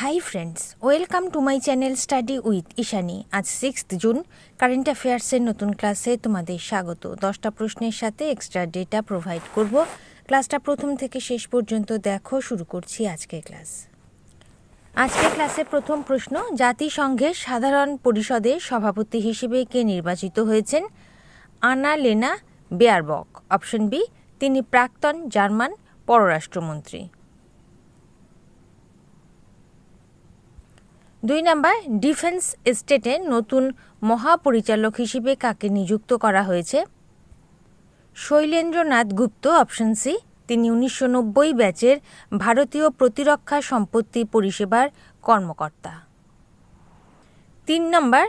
Hi friends welcome to my channel study with Ishani আজ sixth June current অ্যাফেয়ার্সের নতুন ক্লাসে তোমাদের স্বাগত। দশটা প্রশ্নের সাথে এক্সট্রা ডেটা প্রোভাইড করব। ক্লাসটা প্রথম থেকে শেষ পর্যন্ত দেখো, শুরু করছি আজকের ক্লাস আজকের ক্লাসে প্রথম প্রশ্ন জাতিসংঘের সাধারণ পরিষদের সভাপতি হিসেবে কে নির্বাচিত হয়েছেন? আনা লেনা বেয়ারবক। অপশন বি তিনি প্রাক্তন জার্মান পররাষ্ট্রমন্ত্রী। দুই নাম্বার, ডিফেন্স এস্টেটে নতুন মহাপরিচালক হিসেবে কাকে নিযুক্ত করা হয়েছে? শৈলেন্দ্রনাথ গুপ্ত, অপশন সি, তিনি উনিশশো নব্বই ব্যাচের ভারতীয় প্রতিরক্ষা সম্পত্তি পরিষেবার কর্মকর্তা। তিন number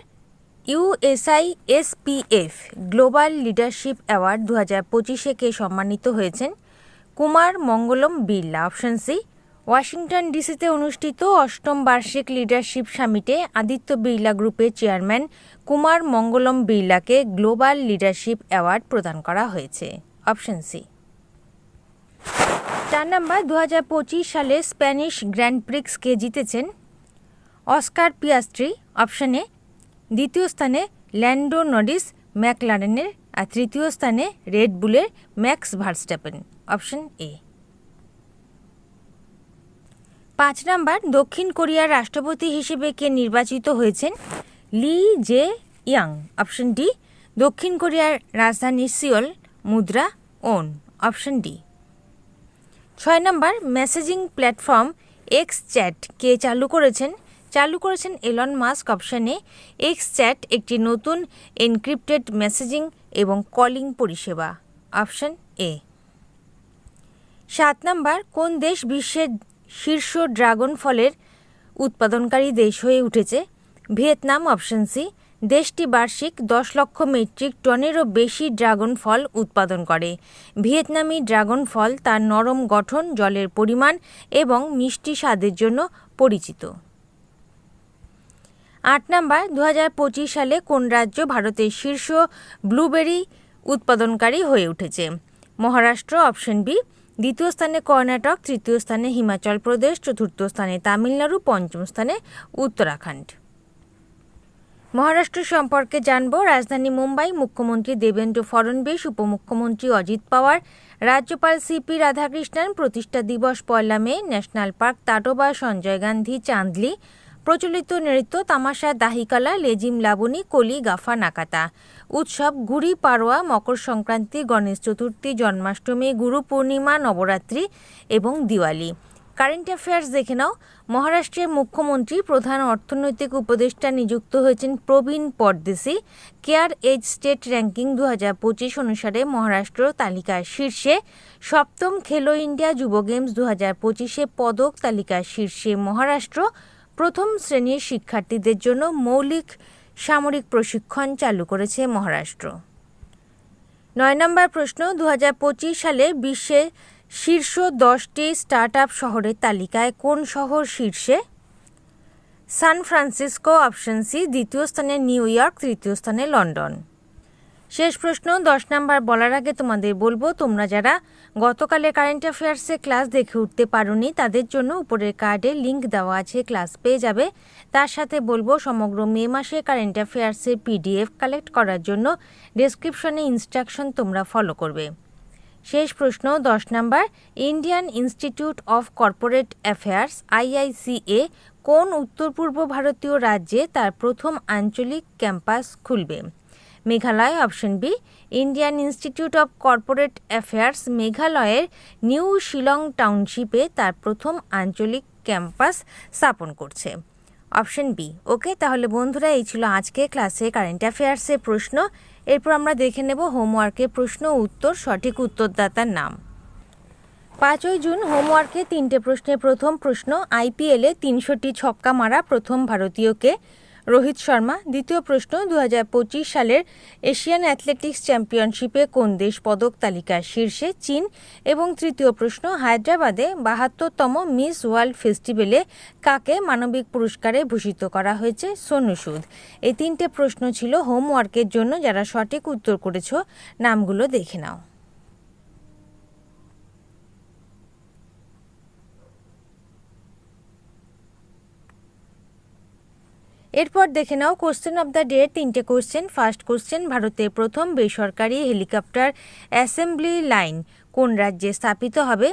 USI SPF global leadership award দু হাজার পঁচিশে কে সম্মানিত হয়েছেন? Kumar Mangalam Birla, option C Washington ডিসিতে অনুষ্ঠিত অষ্টম বার্ষিক লিডারশিপ সামিটে আদিত্য বিড়লা গ্রুপের চেয়ারম্যান কুমার মঙ্গলম বিড়লাকে গ্লোবাল লিডারশিপ অ্যাওয়ার্ড প্রদান করা হয়েছে। Option C. চার নাম্বার দু সালে স্প্যানিশ গ্র্যান্ড প্রিক্সকে জিতেছেন? অস্কার পিয়াস্ট্রি অপশন দ্বিতীয় স্থানে ল্যান্ডো নডিস ম্যাকলারেনের আর তৃতীয় স্থানে রেড বুলের ম্যাক্স ভার্স্টাপেন। Option A. পাঁচ নাম্বার, দক্ষিণ কোরিয়ার রাষ্ট্রপতি হিসেবে কে নির্বাচিত হয়েছেন? Lee Jae Young. Option D, দক্ষিণ কোরিয়ার রাজধানী সিওল, মুদ্রা, ওন। Option D. ছয় number, messaging platform X chat কে চালু করেছেন? চালু করেছেন এলন মাস্ক। অপশানে এক্স চ্যাট একটি নতুন এনক্রিপ্টেড মেসেজিং এবং কলিং পরিষেবা। Option A. সাত নম্বর, কোন দেশ বিশ্বের শীর্ষ ড্রাগন ফলের উৎপাদনকারী দেশ হয়ে উঠেছে। ভিয়েতনাম অপশন সি, দেশটি বার্ষিক দশ লক্ষ মেট্রিক টনেরও বেশি ড্রাগন ফল উৎপাদন করে। ভিয়েতনামি ড্রাগন ফল তার নরম গঠন, জলের পরিমাণ এবং মিষ্টি স্বাদের জন্য পরিচিত। আট নাম্বার দু হাজার পঁচিশ সালে কোন রাজ্য ভারতের শীর্ষ ব্লুবেরি উৎপাদনকারী হয়ে উঠেছে? মহারাষ্ট্র অপশন বি দ্বিতীয় স্থানে কর্ণাটক, তৃতীয় স্থানে হিমাচল প্রদেশ, চতুর্থ স্থানে তামিলনাড়ু, পঞ্চম স্থানে উত্তরাখণ্ড। মহারাষ্ট্র সম্পর্কে জানব, রাজধানী মুম্বাই, মুখ্যমন্ত্রী দেবেন্দ্র ফডনবিস, উপমুখ্যমন্ত্রী অজিত পাওয়ার, রাজ্যপাল সিপি রাধাকৃষ্ণন, প্রতিষ্ঠা দিবস পয়লা May, national park Tadoba Sanjay Gandhi, চাঁদলি প্রচলিত নৃত্য তামাশা, দাহিকালা, লেজিম, লাবণী, কলি, গাফা, নাকাতা। উৎসব গুড়ি, পাড়োয়া, মকর সংক্রান্তি, গণেশ চতুর্থী, জন্মাষ্টমী, গুরু পূর্ণিমা, নবরাত্রি এবং দিওয়ালি। কারেন্ট অ্যাফেয়ার্স দেখে নাও। মহারাষ্ট্রের মুখ্যমন্ত্রী, প্রধান অর্থনৈতিক উপদেষ্টা নিযুক্ত হয়েছেন Prabin Pardeshi. Care edge state ranking দু হাজার পঁচিশ অনুসারে মহারাষ্ট্র তালিকার শীর্ষে। সপ্তম খেলো ইন্ডিয়া যুব গেমস দু হাজার পঁচিশে পদক তালিকার শীর্ষে মহারাষ্ট্র। প্রথম শ্রেণির শিক্ষার্থীদের জন্য মৌলিক সামরিক প্রশিক্ষণ চালু করেছে মহারাষ্ট্র। নয় নম্বর প্রশ্ন দু হাজার পঁচিশ সালে বিশ্বে শীর্ষ দশটি স্টার্ট আপ শহরের তালিকায় কোন শহর শীর্ষে? সান ফ্রান্সিসকো, অপশন সি, দ্বিতীয় স্থানে নিউ ইয়র্ক, তৃতীয় স্থানে লন্ডন। শেষ প্রশ্ন, দশ নাম্বার বলার আগে তোমাদের বলব, তোমরা যারা গতকালে কারেন্ট অ্যাফেয়ার্সে ক্লাস দেখে উঠতে পারোনি, তাদের জন্য উপরের কার্ডে লিঙ্ক দেওয়া আছে ক্লাস পেয়ে যাবে। তার সাথে বলব, সমগ্র মে মাসে কারেন্ট অ্যাফেয়ার্সের পিডিএফ কালেক্ট করার জন্য ডেসক্রিপশনে ইনস্ট্রাকশন তোমরা ফলো করবে। শেষ প্রশ্ন, দশ number Indian Institute of Corporate Affairs IICA কোন উত্তর পূর্ব ভারতীয় রাজ্যে তার প্রথম আঞ্চলিক ক্যাম্পাস খুলবে? Meghalaya option B Indian Institute of Corporate Affairs মেঘালয়ের নিউ শিলং টাউনশিপে তার প্রথম আঞ্চলিক ক্যাম্পাস স্থাপন করছে। অপশন বি ওকে তাহলে বন্ধুরা, এই ছিল আজকে ক্লাসে কারেন্ট অ্যাফেয়ার্সের প্রশ্ন। এরপর আমরা দেখে নেব হোমওয়ার্কের প্রশ্ন উত্তর, সঠিক উত্তরদাতার নাম। পাঁচই জুন হোমওয়ার্কে তিনটে প্রশ্নের প্রথম প্রশ্ন আইপিএলে তিনশোটি ছক্কা মারা প্রথম ভারতীয়কে। রোহিত শর্মা, দ্বিতীয় প্রশ্ন দু হাজার পঁচিশ সালের এশিয়ান অ্যাথলেটিক্স চ্যাম্পিয়নশিপে কোন দেশ পদক তালিকার শীর্ষে? চীন। এবং তৃতীয় প্রশ্ন, হায়দ্রাবাদে বাহাত্তরতম মিস ওয়ার্ল্ড ফেস্টিভ্যালে কাকে মানবিক পুরস্কারে ভূষিত করা হয়েছে? সোনু সুদ। এই তিনটে প্রশ্ন ছিল হোমওয়ার্কের জন্য। যারা সঠিক উত্তর করেছ, নামগুলো দেখে নাও। এরপর দেখে নাও কোশ্চেন অব দ্য ডে তিনটে কোশ্চেন ফার্স্ট কোশ্চেন ভারতের প্রথম বেসরকারি হেলিকপ্টার অ্যাসেম্বলি লাইন কোন রাজ্যে স্থাপিত হবে?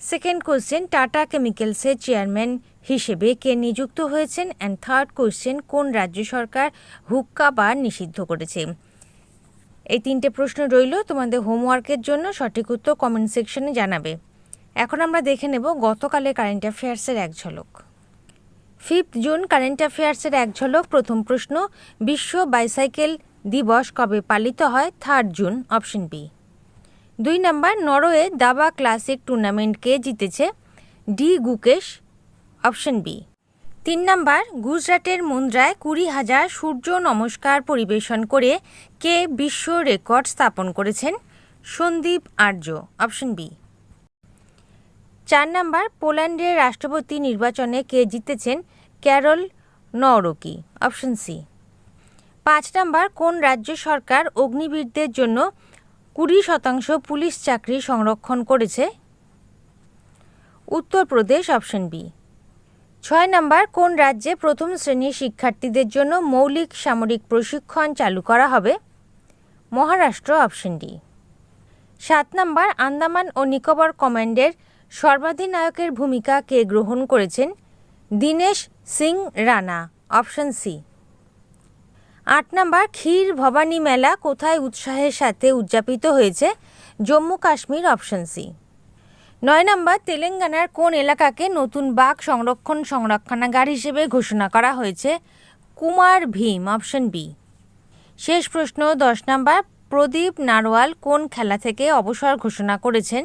সেকেন্ড কোশ্চেন টাটা কেমিক্যালসের চেয়ারম্যান হিসেবে কে নিযুক্ত হয়েছেন? অ্যান্ড থার্ড কোশ্চেন কোন রাজ্য সরকার হুক্কা বার নিষিদ্ধ করেছে? এই তিনটে প্রশ্ন রইল, তোমাদের হোমওয়ার্কের জন্য সঠিক উত্তর কমেন্ট সেকশনে জানাবে। এখন আমরা দেখে নেব গতকালের কারেন্ট অ্যাফেয়ার্সের এক ঝলক। ফিফথ জুন কারেন্ট অ্যাফেয়ার্সের এক ঝলক, প্রথম প্রশ্ন, বিশ্ব বাইসাইকেল দিবস কবে পালিত হয়? Third June, option B. দুই নম্বর, নরওয়ে দাবা ক্লাসিক টুর্নামেন্টকে জিতেছে? D, Gukesh, option B. তিন নম্বর, গুজরাটের মুন্দ্রায় কুড়ি হাজার সূর্য নমস্কার পরিবেশন করে কে বিশ্ব রেকর্ড স্থাপন করেছেন? Sandeep Arya, option B. চার নম্বর, পোল্যান্ডের রাষ্ট্রপতি নির্বাচনে কে জিতেছেন ক্যারল নওরকি? Option C. পাঁচ নম্বর, কোন রাজ্য সরকার অগ্নিবীরদের জন্য কুড়ি শতাংশ পুলিশ চাকরি সংরক্ষণ করেছে? Uttar Pradesh, option B. ছয় নম্বর, কোন রাজ্যে প্রথম শ্রেণির শিক্ষার্থীদের জন্য মৌলিক সামরিক প্রশিক্ষণ চালু করা হবে? Maharashtra, option D. সাত নম্বর, আন্দামান ও নিকোবর কমান্ডের সর্বাধিনায়কের ভূমিকা কে গ্রহণ করেছেন? Dinesh Singh Rana, option C. আট নম্বর, ক্ষীর ভবানী মেলা কোথায় উৎসাহের সাথে উদযাপিত হয়েছে? Jammu Kashmir, option C. নয় নম্বর, তেলেঙ্গানার কোন এলাকাকে নতুন বাঘ সংরক্ষণ সংরক্ষণাগার হিসেবে ঘোষণা করা হয়েছে? Kumar Bhim, option B. শেষ প্রশ্ন, দশ নম্বর, প্রদীপ নারওয়াল কোন খেলা থেকে অবসর ঘোষণা করেছেন?